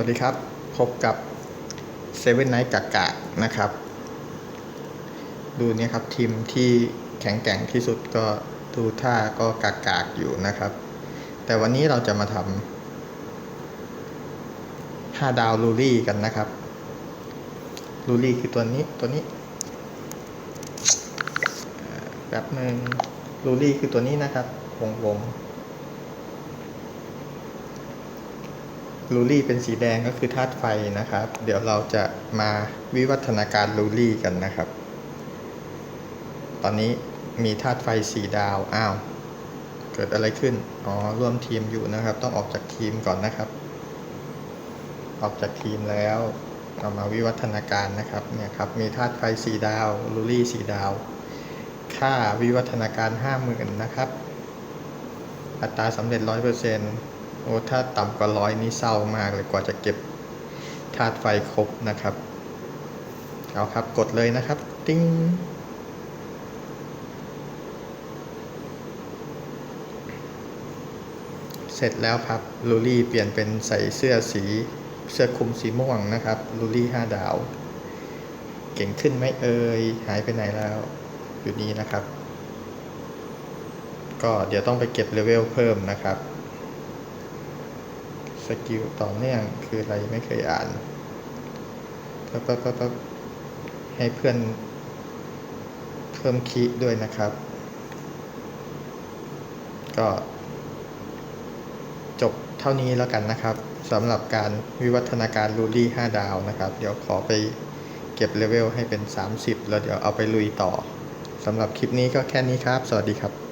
วัสดีครับ พบกับเซเว่นไนท์กากานะครับ ดูเนี่ยครับทีมที่แข็งแกร่งที่สุดก็ดูท่าก็กากากอยู่นะครับ แต่วันนี้เราจะมาทำห้าดาวลูรี่กันนะครับลูรี่คือตัวนี้ตัวนี้แบบหนึ่งลูรี่คือตัวนี้นะครับวงวง ลูรี่เป็นสีแดงก็คือธาตุไฟนะครับ เดี๋ยวเราจะมาวิวัฒนาการลูรี่กันนะครับ ตอนนี้มีธาตุไฟสีดาว อ้าว เกิดอะไรขึ้น อ๋อ ร่วมทีมอยู่นะครับ ต้องออกจากทีมก่อนนะครับ ออกจากทีมแล้วเรามาวิวัฒนาการนะครับ เนี่ยครับ มีธาตุไฟสีดาว ลูรี่สีดาว ค่าวิวัฒนาการห้าหมื่นนะครับ อัตราสำเร็จร้อยเปอร์เซ็นต์ โอ้ถ้าต่ำกว่าร้อยนี่เศร้ามากเลยกว่าจะเก็บธาตุไฟครบนะครับ เอาครับกดเลยนะครับ ติ้งเสร็จแล้วครับลูรี่เปลี่ยนเป็นใส่เสื้อสีเสื้อคลุมสีม่วงนะครับลูรี่ห้าดาว เก่งขึ้นไหมเอ่ยหายไปไหนแล้ว อยู่นี่นะครับ ก็เดี๋ยวต้องไปเก็บเลเวลเพิ่มนะครับ สกิลต่อเนื่องคืออะไรไม่เคยอ่านปั๊บปั๊บปั๊บปั๊บให้เพื่อนเพิ่มคีย์ด้วยนะครับ ก็จบเท่านี้แล้วกันนะครับสำหรับการวิวัฒนาการลูรี่ 5 ดาวนะครับ เดี๋ยวขอไปเก็บเลเวลให้เป็น 30 แล้วเดี๋ยวเอาไปลุยต่อสำหรับคลิปนี้ก็แค่นี้ครับ สวัสดีครับ